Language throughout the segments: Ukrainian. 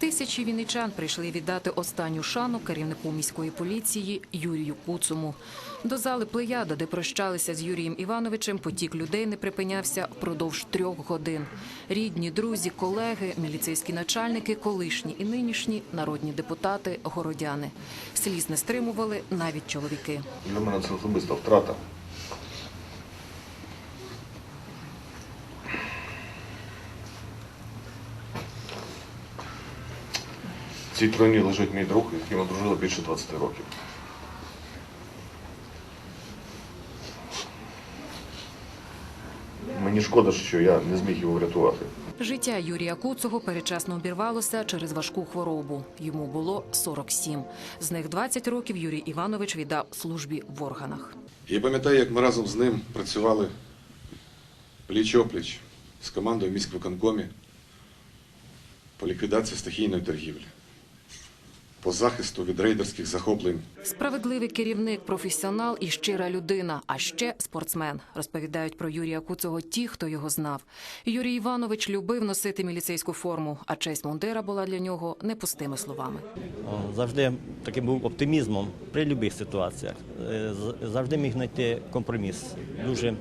Тисячі вінничан прийшли віддати останню шану керівнику міської поліції Юрію Куцуму. До зали Плеяда, де прощалися з Юрієм Івановичем, потік людей не припинявся впродовж трьох годин. Рідні, друзі, колеги, міліцейські начальники, колишні і нинішні народні депутати, городяни. Сліз не стримували навіть чоловіки. Для мене це особиста втрата. Цій троні лежить мій друг, з яким ми дружили більше 20 років. Мені шкода, що я не зміг його врятувати. Життя Юрія Куцого передчасно обірвалося через важку хворобу. Йому було 47. З них 20 років Юрій Іванович віддав службі в органах. Я пам'ятаю, як ми разом з ним працювали пліч-опліч з командою в міськвиконкомі по ліквідації стихійної торгівлі, по захисту від рейдерських захоплень Справедливий керівник, професіонал і щира людина, а ще спортсмен. Розповідають про Юрія Куцого ті, хто його знав. Юрій Іванович любив носити міліцейську форму, а честь мундира була для нього не пустими словами. Завжди таким був оптимізмом при будь-яких ситуаціях. Е, Завжди міг знайти компроміс. Дуже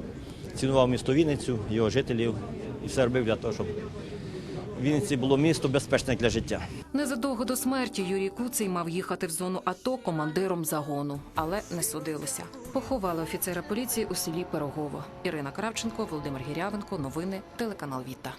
цінував місто Вінницю, його жителів і все робив для того, щоб Вінниці було місто безпечне для життя. Незадовго до смерті Юрій Куций мав їхати в зону АТО командиром загону, але не судилося. Поховали офіцера поліції у селі Пирогово. Ірина Кравченко, Володимир Гірявенко. Новини телеканал Віта.